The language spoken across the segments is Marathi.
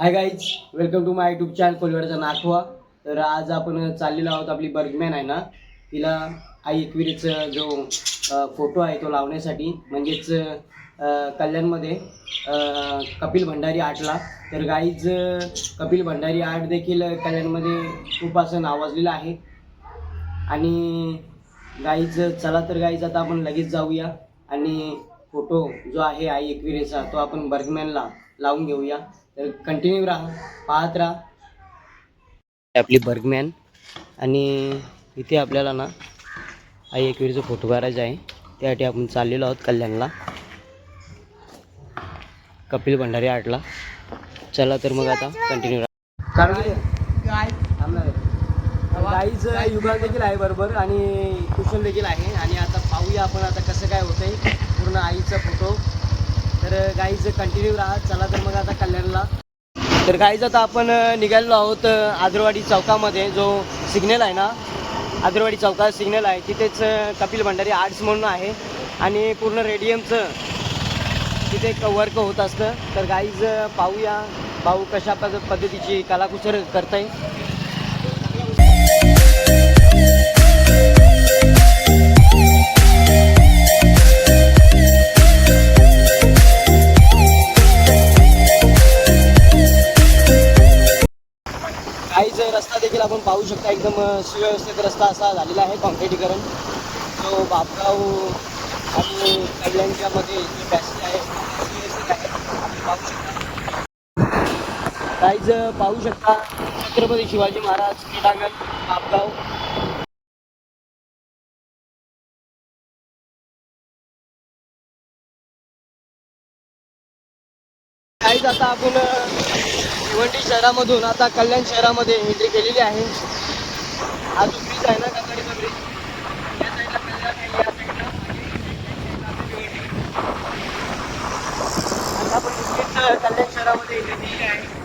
Hi guys welcome to my YouTube channel कोलवाड्याचा नाथवा तर आज आपण चाललेलो आहोत आपली बर्गमॅन आहे ना. तिला आई एकविरीचा जो फोटो आहे तो लावण्यासाठी. म्हणजेच कल्याणमध्ये कपिल भंडारी आर्टला तर गाईज कपिल भंडारी आर्ट देखील कल्याणमध्ये खूप असं नावाजलेलं आहे. आणि गाईज चला तर गाईज आता आपण लगेच जाऊया. आणि फोटो जो आहे आई एकविरेचा तो आपण बर्गमॅनला लावून घेऊया. तर कंटिन्यू राहा पाहत राहा. आपली बर्गमॅन आणि इथे आपल्याला ना आई एकविरीचा फोटो काढायचा आहे. त्यासाठी आपण चाललेलो आहोत कल्याणला. कपिल भंडारी आर्टला चला तर मग आता कंटिन्यू गाईज युगाल देखील आहे बरोबर आणि कुशल देखील आहे. आणि आता पाहूया आपण आता कसं काय होतंय. पूर्ण आईचा फोटो तर गाईज कंटिन्यू राहा. चला तर मग आता कल्याणला. तर गाईज आता आपण निघालेलो आहोत आदरवाडी चौकामध्ये जो सिग्नल आहे ना आदरवाडी चौकात सिग्नल आहे तिथेच कपिल भंडारी आर्ट्स म्हणून आहे. आणि पूर्ण रेडियमचं तिथे एक वर्क होत असतं. तर गाईज पाहूया भाऊ कशा पद्धतीची कलाकुसर करत आहे पाहू शकता एकदम अ, सुव्यवस्थित रस्ता असा झालेला आहे कॉन्क्रिटीकरण जो बापगाव आणि कल्याणच्या मध्ये जे पॅसेज आहे सुव्यवस्थित आहे. आपण पाहू शकता. काहीच पाहू शकता छत्रपती शिवाजी महाराज क्रीडांगण बापगाव. काहीच आता आपण भिवंडी शहरामधून आता कल्याण शहरामध्ये एंट्री केलेली आहे. हा जो ब्रिज आहे ना कन्नडीचा ब्रिज या साईडला कल्याण आहे या साईडला आता आपण कल्याण शहरामध्ये एंट्री केलेली आहे.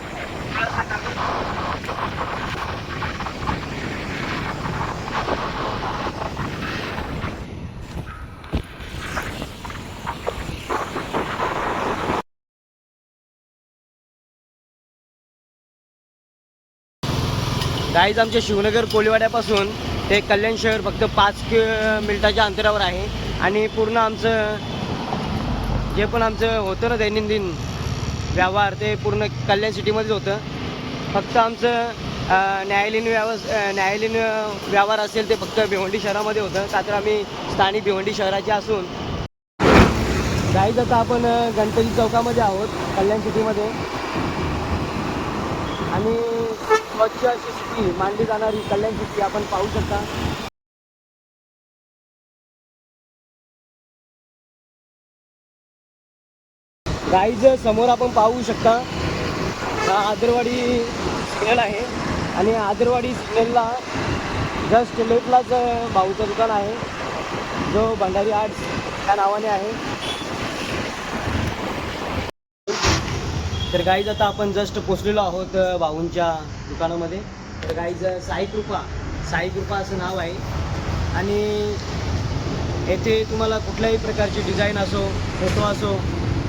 गाईज आमच्या शिवनगर कोळीवाड्यापासून ते कल्याण शहर फक्त पाच कि मिनिटाच्या अंतरावर आहे. आणि पूर्ण आमचं जे पण आमचं होतं ना दैनंदिन व्यवहार ते पूर्ण कल्याण सिटीमध्येच होतं. फक्त आमचं न्यायालयीन व्यवस न्यायालयीन व्यवहार असेल ते फक्त भिवंडी शहरामध्ये होतं. का तर आम्ही स्थानिक भिवंडी शहराचे असून. गाईज आता आपण गणपती चौकामध्ये आहोत कल्याण सिटीमध्ये. आणि स्वच्छ अशी सिटी मांडली जाणारी कल्याण सिटी आपण पाहू शकता. गाईज समोर आपण पाहू शकता हा आदरवाडी सिग्नल आहे. आणि आदरवाडी सिग्नलला जस्ट लेफ्टलाच भाऊचं दुकान आहे. जो भंडारी आर्ट्स या नावाने आहे. तर गाईज आता आपण जस्ट पोचलेलो आहोत भाऊंच्या दुकानामध्ये. तर गाईज साई कृपा. साई कृपा असं नाव आहे. आणि येथे तुम्हाला कुठल्याही प्रकारची डिझाईन असो फोटो असो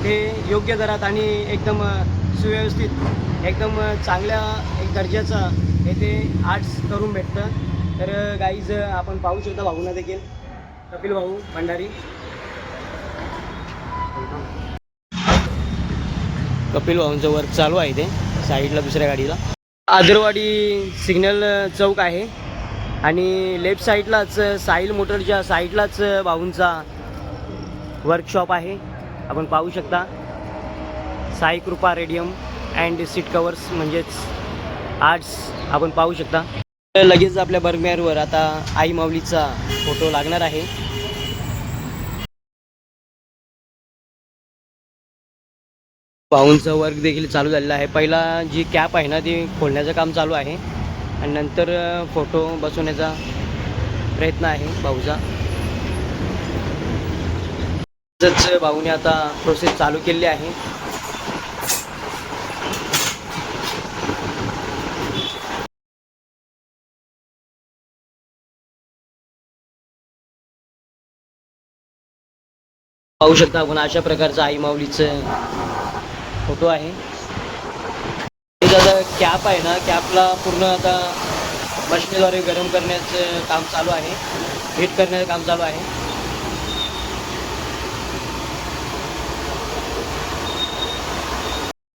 ते योग्य दरात आणि एकदम सुव्यवस्थित एकदम चांगल्या एक दर्जाचा येथे आर्ट्स करून भेटतं. तर गाईज आपण पाहू शकता भाऊंना देखील. कपिल भाऊ भंडारी. कपिल भाऊंचं वर्क चालू आहे ते साईडला दुसऱ्या गाडीला. आदरवाडी सिग्नल चौक आहे आणि लेफ्ट साईडलाच साहिल मोटरच्या साईडलाच भाऊंचा वर्कशॉप आहे. आपण पाहू शकता. Sai Kripa radium and seat covers म्हणजेच आर्ट्स आपण पाहू शकता. लगेच आपल्या बर्गमेअरवर आता आई माऊलीचा फोटो लागणार आहे. पाहूनचं वर्क देखील चालू झालेलं आहे. पहिला जी कॅप आहे ना ती खोलण्याचं काम चालू आहे. आणि नंतर फोटो बसवण्याचा प्रयत्न आहे भाऊचा. तसंच भाऊने आता प्रोसेस चालू केलेली आहे. पाहू शकता आपण अशा प्रकारचं आई माऊलीचं फोटो आहे. आता कॅप आहे ना कॅपला पूर्ण आता मशीनद्वारे गरम करण्याचं काम चालू आहे. हीट करण्याचं काम चालू आहे.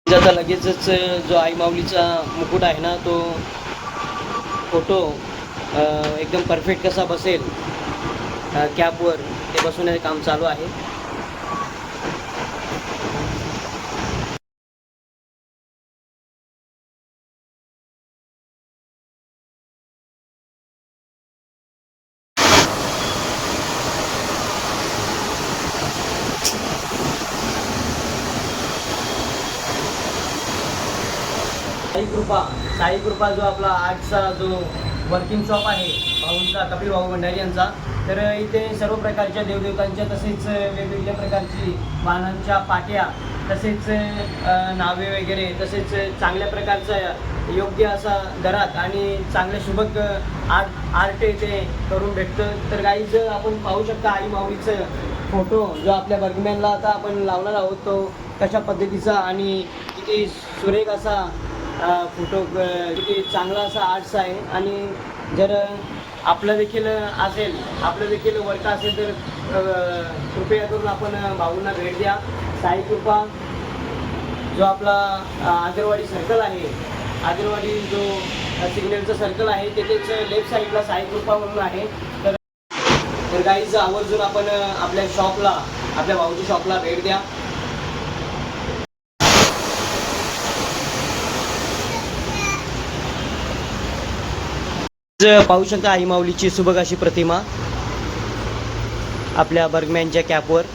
आता लगेचच जो आई माऊलीचा मुकुट आहे ना तो फोटो एकदम परफेक्ट कसा बसेल कॅपवर ते बसवण्याचं काम चालू आहे. साई कृपा साई कृपा जो आपला आर्टचा जो वर्किंग शॉप आहे भाऊंचा कपिल भाऊ भंडारी यांचा तर इथे सर्व प्रकारच्या देवदेवतांच्या तसेच वेगवेगळ्या प्रकारची वाहनांच्या पाट्या तसेच नावे वगैरे तसेच चांगल्या प्रकारचा योग्य असा दरात आणि चांगल्या शुभक आर्ट आर्ट इथे करून भेटतं. तर काहीच आपण पाहू शकता आई माऊलीचं फोटो जो आपल्या बर्गमॅनला आता आपण लावणार आहोत तो कशा पद्धतीचा आणि किती सुरेख असा फोटो किती चांगला असा आर्ट्स आहे. आणि जर आपलं देखील असेल आपलं देखील वर्क असेल तर कृपया करून आपण भाऊंना भेट द्या. साई कृपा जो आपला अ, आगरवाडी सर्कल आहे. आगरवाडी जो सिग्नलचं सर्कल आहे तिथेच लेफ्ट साईडला साई कृपा म्हणून आहे. तर तर काहीच आवर्जून आपण आपल्या शॉपला आपल्या भाऊच्या शॉपला भेट द्या. पाहू शकता आई माऊलीची सुबक अशी प्रतिमा आपल्या बर्गमॅनच्या कॅपवर.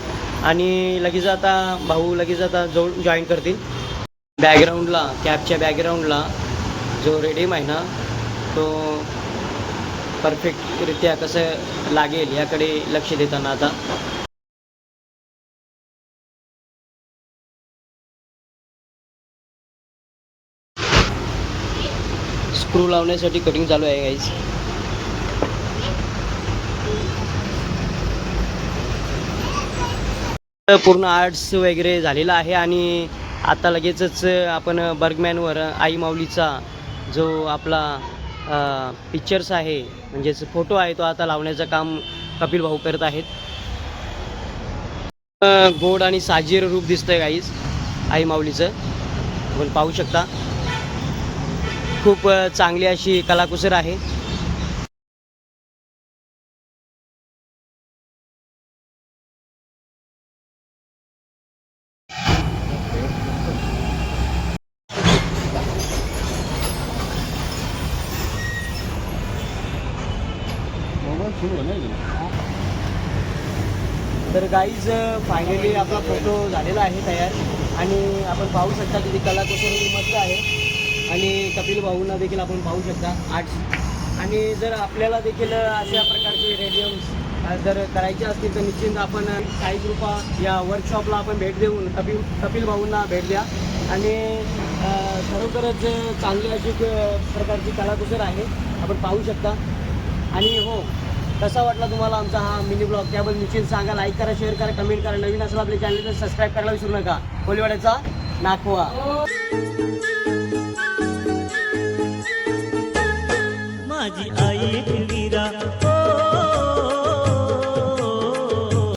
आणि लगेच आता भाऊ लगेच आता जो जॉईन करतील. बॅकग्राऊंडला कॅपच्या बॅकग्राऊंडला जो रेडीम आहे ना तो परफेक्टरित्या कसं लागेल याकडे लक्ष देताना आता. स्क्रू लावण्यासाठी कटिंग चालू आहे गाईज पूर्ण आर्ट्स वगैरे झालेलं आहे आणि आता लगेचच आपण बर्गमॅनवर आई माऊलीचा जो आपला पिक्चर्स आहे म्हणजेच फोटो आहे तो आता लावण्याचं काम कपिल भाऊ करत आहेत. गोड आणि साजीर रूप दिसतंय गाईज आई माऊलीचं. आपण पाहू शकता. खूप चांगली अशी कलाकुसर आहे. तर गाईज फायनली आपला फोटो झालेला आहे तयार. आणि आपण पाहू शकता किती कलाकुसर मस्त आहे. आणि कपिल भाऊंना देखील आपण पाहू शकता आर्ट्स आणि जर आपल्याला देखील अशा प्रकारचे रेडियम्स जर करायचे असतील तर निश्चित आपण काही कृपा या वर्कशॉपला आपण भेट देऊन कपिल कपिल भाऊंना भेट द्या. आणि खरोखरच चांगली अशी प्रकारची कलाकुसर आहे. आपण पाहू शकता. आणि हो कसा वाटला तुम्हाला आमचा हा मिनी ब्लॉग त्याबद्दल निश्चित सांगा लाईक करा शेअर करा कमेंट करा. नवीन असेल आपल्या चॅनल तर सबस्क्राईब करायला विसरू नका. कोलीवाड्याचा नाखवा माझी आई वीरा